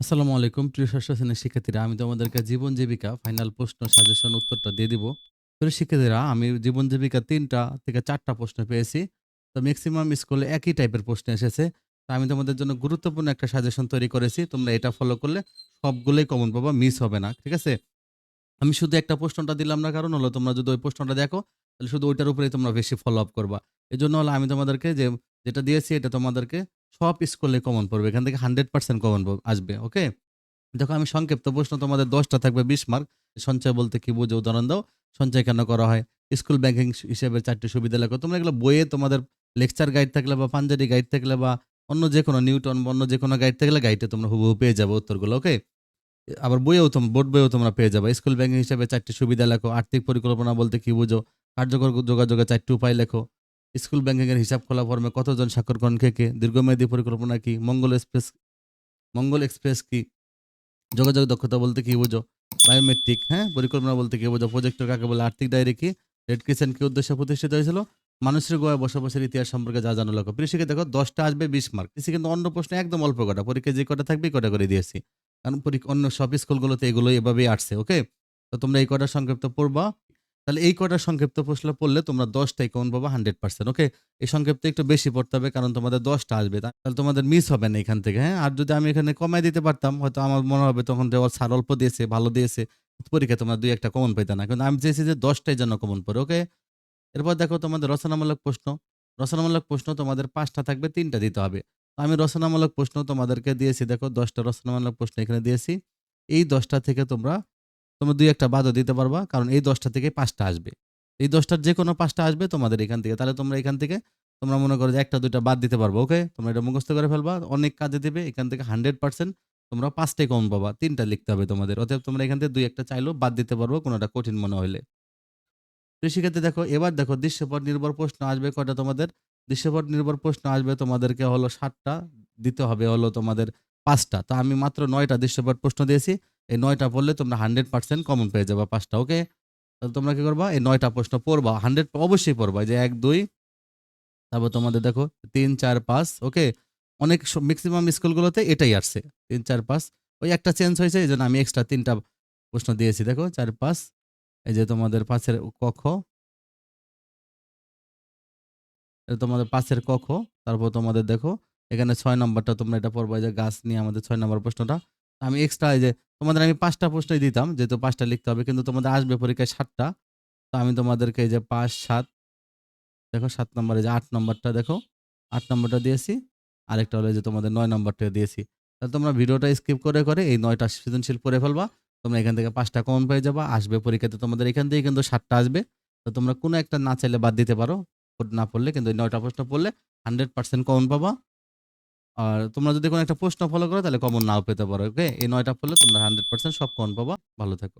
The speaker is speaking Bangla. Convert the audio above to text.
আসসালামু আলাইকুম, প্রিয় ষষ্ঠ শ্রেণির শিক্ষার্থীরা। আমি তোমাদেরকে জীবন জীবিকা ফাইনাল প্রশ্ন সাজেশন উত্তরটা দিয়ে দিব। প্রিয় শিক্ষার্থীরা, আমি জীবন জীবিকা তিনটা থেকে চারটা প্রশ্ন পেয়েছি। তো ম্যাক্সিমাম স্কুলে একই টাইপের প্রশ্ন এসেছে। তো আমি তোমাদের জন্য গুরুত্বপূর্ণ একটা সাজেশন তৈরি করেছি। তোমরা এটা ফলো করলে সবগুলোই কমন পাবা মিস হবে না, ঠিক আছে? আমি শুধু একটা প্রশ্নটা দিলাম না, কারণ হলো তোমরা যদি ওই প্রশ্নটা দেখো, তাহলে শুধু ওইটার উপরেই তোমরা বেশি ফলো আপ করবা। এই জন্য হলো আমি তোমাদেরকে যে, যেটা দিয়েছি এটা তোমাদেরকে সব স্কুলে কমন পড়বে, এখান থেকে হান্ড্রেড পার্সেন্ট কমন আসবে ওকে দেখো আমি সংক্ষিপ্ত প্রশ্ন, তোমাদের দশটা থাকবে বিশ মার্ক সঞ্চয় বলতে কি বুঝে, উদাহরণ দাও, সঞ্চয় কেন করা হয়? স্কুল ব্যাংকিং হিসেবে চারটি সুবিধা লেখো, তোমরা এগুলো বইয়ে তোমাদের লেকচার গাইড থাকলে বা পাঞ্জাবি গাইড থাকলে বা অন্য যে কোনো নিউটন বা অন্য যে কোনো গাইড থাকলে গাইডে তোমরা হুবহু পেয়ে যাবে উত্তরগুলো ওকে আবার বইয়েও তোম বোর্ড বইয়েও তোমরা পেয়ে যাবে। স্কুল ব্যাংকিং হিসেবে চারটি সুবিধা লেখো, আর্থিক পরিকল্পনা বলতে কি বুঝো, কার্যকর যোগাযোগের চারটি উপায় লেখো স্কুল ব্যাংকিং এর হিসাব খোলা ফর্মে কতজন স্বাক্ষরকরণ কে কে, দীর্ঘমেয়াদী পরিকল্পনা কি, মঙ্গল এক্সপ্রেস মঙ্গল এক্সপ্রেস কি, যোগাযোগ দক্ষতা বলতে কি বোঝো, বায়োমেট্রিক হ্যাঁ পরিকল্পনা বলতে কি বোঝো, প্রজেক্টর কাকে বলে, আর্থিক ডায়েরি কি, রেড ক্রিসেন্ট কি উদ্দেশ্যে প্রতিষ্ঠিত হয়েছিল, মানুষের গোয়া বসবাসের ইতিহাস সম্পর্কে যা জানো লেখো কৃষিকে দেখো, দশটা আসবে বিশ মার্ক কৃষি কিন্তু অন্য প্রশ্ন একদম অল্প কটা পরীক্ষা যে কটা থাকবে কটা করে দিয়েছি। কারণ অন্য সব স্কুলগুলোতে এগুলো এভাবেই আসছে ওকে তো তোমরা এই কটা সংক্ষিপ্ত পড়বা তাহলে এই কটা সংক্ষিপ্ত প্রশ্ন পড়লে তোমরা দশটাই কমন পাবা হান্ড্রেড পার্সেন্ট ওকে এই সংক্ষিপ্ত একটু বেশি পড়তে হবে কারণ তোমাদের দশটা আসবে, তাহলে তোমাদের মিস হবে না এখান থেকে হ্যাঁ? আর যদি আমি এখানে কমাই দিতে পারতাম, হয়তো আমার মনে হবে তখন যে ওর স্যার অল্প দিয়েছে, ভালো দিয়েছে পরীক্ষা তোমরা দুই একটা কমন পেতে না। কিন্তু আমি চেয়েছি যে দশটাই যেন কমন পড়ে ওকে এরপর দেখো তোমাদের রচনামূলক প্রশ্ন রচনামূলক প্রশ্ন তোমাদের পাঁচটা থাকবে, তিনটা দিতে হবে। আমি রচনামূলক প্রশ্ন তোমাদেরকে দিয়েছি, দেখো দশটা রচনামূলক প্রশ্ন এখানে দিয়েছি, এই দশটা থেকে তোমরা তোমরা দুই একটা বাদও দিতে পারবা, কারণ এই দশটা থেকে পাঁচটা আসবে। এই দশটার যে কোনো পাঁচটা আসবে তোমাদের এখান থেকে। তাহলে তোমরা এখান থেকে, তোমরা মনে করো যে একটা, দুইটা বাদ দিতে পারব, ওকে? তোমরা এটা মুখস্থ করে ফেলবা, অনেক কাজে দেবে, এখান থেকে হান্ড্রেড পার্সেন্ট তোমরা পাঁচটাই কম পাবা, তিনটা লিখতে হবে তোমাদের। অতএব তোমরা এখান থেকে দুই একটা চাইলেও বাদ দিতে পারব, কোনোটা কঠিন মনে হলে। কৃষিক্ষেত্রে দেখো, এবার দেখো, দৃশ্যপট নির্ভর প্রশ্ন আসবে কটা তোমাদের? দৃশ্যপট নির্ভর প্রশ্ন আসবে তোমাদেরকে হলো সাতটা, দিতে হবে হলো তোমাদের পাঁচটা। তো আমি মাত্র নয়টা দৃশ্যপট প্রশ্ন দিয়েছি। এই নয়টা পড়লে তোমরা হান্ড্রেড পার্সেন্ট কমন পেয়ে যাবা পাঁচটা ওকে তাহলে তোমরা কি করবা? এই নয়টা প্রশ্ন পড়বা হান্ড্রেড অবশ্যই পড়বা যে এক, দুই, তারপর তোমাদের দেখো, তিন, চার, পাঁচ ওকে অনেক ম্যাক্সিমাম স্কুলগুলোতে এটাই আসছে, তিন, চার, পাঁচ, ওই একটা চেঞ্জ হয়েছে, এই জন্য আমি এক্সট্রা তিনটা প্রশ্ন দিয়েছি, দেখো, চার, পাঁচ, এই যে তোমাদের পাঁচের কক্ষ তোমাদের পাঁচের কক্ষ তারপর তোমাদের দেখো, এখানে ছয় নম্বরটা তোমরা এটা পড়বা যে গাছ নিয়ে আমাদের ছয় নম্বর প্রশ্নটা আমি এক্সট্রা এই যে তোমাদের আমি পাঁচটা প্রশ্নই দিতাম, যেহেতু পাঁচটা লিখতে হবে, কিন্তু তোমাদের আসবে পরীক্ষায় সাতটা। তো আমি তোমাদেরকে এই যে পাঁচ, সাত, দেখো সাত নম্বরে যে আট নম্বরটা দেখো, আট নম্বরটা দিয়েছি, আরেকটা হলো যে তোমাদের নয় নম্বরটা দিয়েছি। তাহলে তোমরা ভিডিওটা স্কিপ করে করে এই নয়টা সৃজনশীল পড়ে ফেলবা, তোমরা এখান থেকে পাঁচটা কমন পেয়ে যাবা, আসবে পরীক্ষাতে তোমাদের এখান থেকে কিন্তু সাতটা আসবে। তো তোমরা কোনো একটা না চাইলে বাদ দিতে পারো, না পড়লে কিন্তু নয়টা প্রশ্ন পড়লে হান্ড্রেড পার্সেন্ট কমন পাবা। আর তোমরা যদি কোনো একটা প্রশ্ন ফলো করো, তাহলে কমন নাও পেতে পারো ওকে এই নয়টা পড়লে তোমরা হান্ড্রেড পার্সেন্ট সব কমন পাবা। ভালো থেকো।